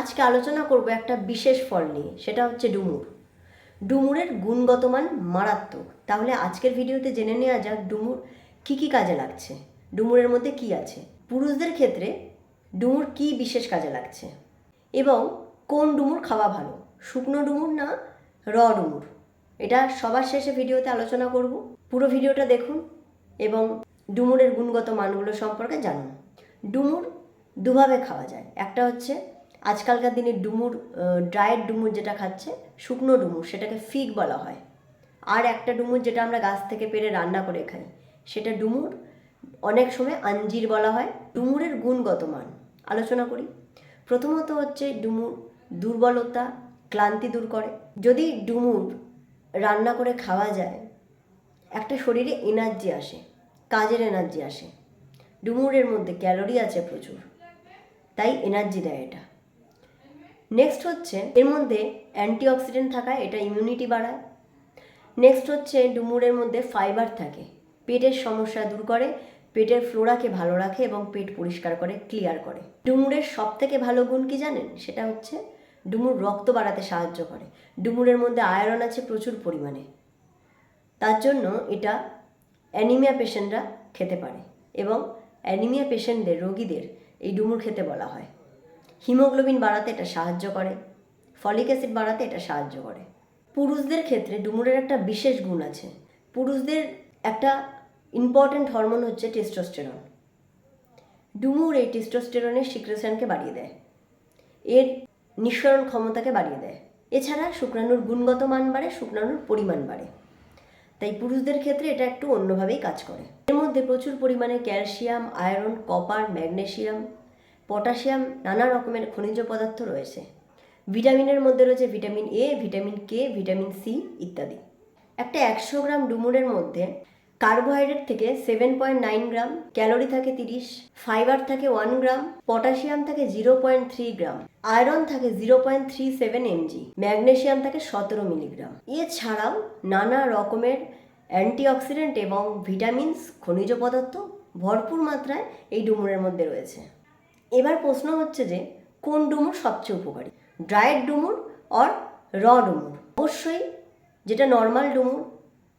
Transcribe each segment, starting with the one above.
আজকে আলোচনা করব একটা বিশেষ ফল নিয়ে, সেটা হচ্ছে ডুমুর। ডুমুরের গুণগত মান মারাত্মক। তাহলে আজকের ভিডিওতে জেনে নেওয়া যাক ডুমুর কী কী কাজে লাগছে, ডুমুরের মধ্যে কি আছে। পুরুষদের ক্ষেত্রে ডুমুর কি বিশেষ কাজে লাগছে? এবং কোন ডুমুর খাওয়া ভালো, শুকনো ডুমুর না র ডুমুর? এটা সবার শেষে ভিডিওতে আলোচনা করব। পুরো ভিডিওটা দেখুন এবং ডুমুরের গুণগত মানগুলো সম্পর্কে জানুন। ডুমুর দুভাবে খাওয়া যায়। একটা হচ্ছে আজকালকার দিনে ডুমুর ড্রায়েড ডুমুর যেটা খাচ্ছে, শুকনো ডুমুর, সেটাকে ফিগ বলা হয়। আর একটা ডুমুর যেটা আমরা গাছ থেকে পেরে রান্না করে খাই, সেটা ডুমুর, অনেক সময় আঞ্জির বলা হয়। ডুমুরের গুণগত মান, আলোচনা করি। প্রথমত হচ্ছে ডুমুর দুর্বলতা, ক্লান্তি দূর করে। যদি ডুমুর রান্না করে খাওয়া যায়, একটা শরীরে এনার্জি আসে, কাজের এনার্জি আসে। ডুমুরের মধ্যে ক্যালোরি আছে প্রচুর, তাই এনার্জি দেয় এটা। নেক্সট হচ্ছে, এর মধ্যে অ্যান্টিঅক্সিডেন্ট থাকায় এটা ইমিউনিটি বাড়ায়। নেক্সট হচ্ছে, ডুমুরের মধ্যে ফাইবার থাকে। পেটের সমস্যা দূর করে, পেটের ফ্লোরাকে ভালো রাখে এবং পেট পরিষ্কার করে ক্লিয়ার করে। ডুমুরের সব থেকে ভালো গুণ কি জানেন? সেটা হচ্ছে, ডুমুর রক্ত বাড়াতে সাহায্য করে। ডুমুরের মধ্যে আয়রন আছে প্রচুর পরিমাণে। তার জন্য এটা অ্যানিমিয়া পেশেন্টরা খেতে পারে এবং অ্যানিমিয়া পেশেন্টদের রোগীদের এই ডুমুর খেতে বলা হয়। হিমোগ্লোবিন বাড়াতে এটা সাহায্য করে, ফলিক অ্যাসিড বাড়াতে এটা সাহায্য করে। পুরুষদের ক্ষেত্রে ডুমুরের একটা বিশেষ গুণ আছে। পুরুষদের একটা ইম্পর্ট্যান্ট হরমোন হচ্ছে টেস্টোস্টেরন ডুমুর এই টেস্টোস্টেরনের সিক্রেশনকে বাড়িয়ে দেয়। এর নিঃসরণ ক্ষমতাকে বাড়িয়ে দেয়। এছাড়া শুক্রাণুর গুণগত মান বাড়ে, শুক্রাণুর পরিমাণ বাড়ে। তাই পুরুষদের ক্ষেত্রে এটা একটু অন্যভাবেই কাজ করে। এর মধ্যে প্রচুর পরিমাণে calcium, iron, copper, magnesium potassium, নানা রকমের খনিজ পদার্থ রয়েছে। ভিটামিনের মধ্যে রয়েছে vitamin A vitamin K vitamin C ইত্যাদি। একটা একশো গ্রাম ডুমুরের মধ্যে কার্বোহাইড্রেট থেকে seven point nine gram, calorie থাকে তিরিশ, ফাইবার থাকে ওয়ান গ্রাম, পটাশিয়াম থাকে zero point three gram, iron থাকে zero point three seven MG magnesium থাকে সতেরো মিলিগ্রাম। এছাড়াও নানা রকমের অ্যান্টিঅক্সিডেন্ট এবং ভিটামিনস, খনিজ পদার্থ ভরপুর মাত্রায় এই ডুমুরের মধ্যে রয়েছে। এবার প্রশ্ন হচ্ছে যে, কোন ডুমুর সবচেয়ে উপকারী? ড্রায়েড ডুমুর অর র ডুমুর? অবশ্যই যেটা নর্মাল ডুমুর,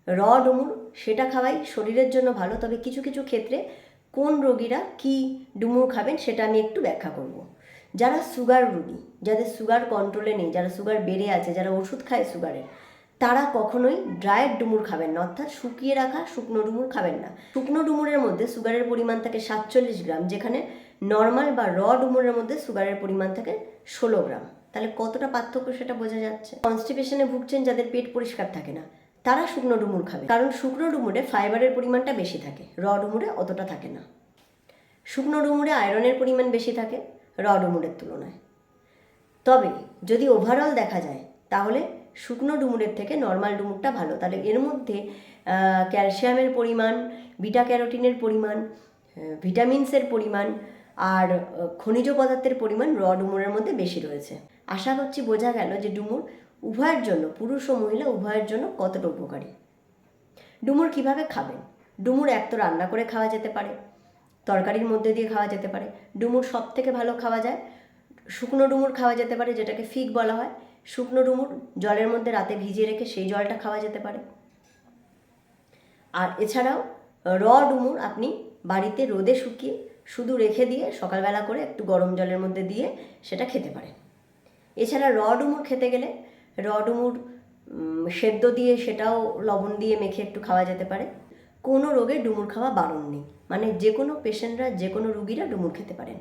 র ডুমুর, সেটা খাওয়াই শরীরের জন্য ভালো। তবে কিছু কিছু ক্ষেত্রে কোন রোগীরা কি ডুমুর খাবেন সেটা আমি একটু ব্যাখ্যা করব। যারা সুগার রোগী, যাদের সুগার কন্ট্রোলে নেই, যারা সুগার বেড়ে আছে, যারা ওষুধ খায় সুগারের তারা কখনোই ড্রায়েড ডুমুর খাবেন না, অর্থাৎ শুকিয়ে রাখা শুকনো ডুমুর খাবেন না। শুকনো ডুমুরের মধ্যে সুগারের পরিমাণ থাকে সাতচল্লিশ গ্রাম, যেখানে নর্মাল বা র ডুমুরের মধ্যে সুগারের পরিমাণ থাকে ষোলো গ্রাম। তাহলে কতটা পার্থক্য সেটা বোঝা যাচ্ছে? কনস্টিপেশনে ভুগছেন যাদের পেট পরিষ্কার থাকে না, তারা শুকনো ডুমুর খাবে কারণ শুকনো ডুমুরে ফাইবারের পরিমাণটা বেশি থাকে, র ডুমুরে অতটা থাকে না। শুকনো ডুমুরে আয়রনের পরিমাণ বেশি থাকে, র ডুমুরের তুলনায়। তবে যদি ওভারঅল দেখা যায়, তাহলে শুকনো ডুমুরের থেকে নর্মাল ডুমুরটা ভালো। তাহলে এর মধ্যে ক্যালসিয়ামের পরিমাণ, বিটা ক্যারোটিনের পরিমাণ ভিটামিনসের পরিমাণ আর খনিজ পদার্থের পরিমাণ র ডুমুরের মধ্যে বেশি রয়েছে। আশা করছি বোঝা গেল যে ডুমুর উভয়ের জন্য, পুরুষ ও মহিলা উভয়ের জন্য কতটা উপকারী। ডুমুর কীভাবে খাবেন? ডুমুর এক তো রান্না করে খাওয়া যেতে পারে, তরকারির মধ্যে দিয়ে খাওয়া যেতে পারে। ডুমুর সব থেকে ভালো খাওয়া যায়, শুকনো ডুমুর খাওয়া যেতে পারে, যেটাকে ফিগ বলা হয়। শুকনো ডুমুর জলের মধ্যে রাতে ভিজিয়ে রেখে সেই জলটা খাওয়া যেতে পারে। আর এছাড়াও, র ডুমুর আপনি বাড়িতে রোদে শুকিয়ে শুধু রেখে দিয়ে সকালবেলা করে একটু গরম জলের মধ্যে দিয়ে সেটা খেতে পারেন। এছাড়া র ডুমুর খেতে গেলে র ডুমুর সেদ্ধ দিয়ে সেটাও লবণ দিয়ে মেখে একটু খাওয়া যেতে পারে। কোনো রোগে ডুমুর খাওয়া বারণ নেই। মানে যে কোনো পেশেন্টরা যে কোনো রুগীরা ডুমুর খেতে পারেন।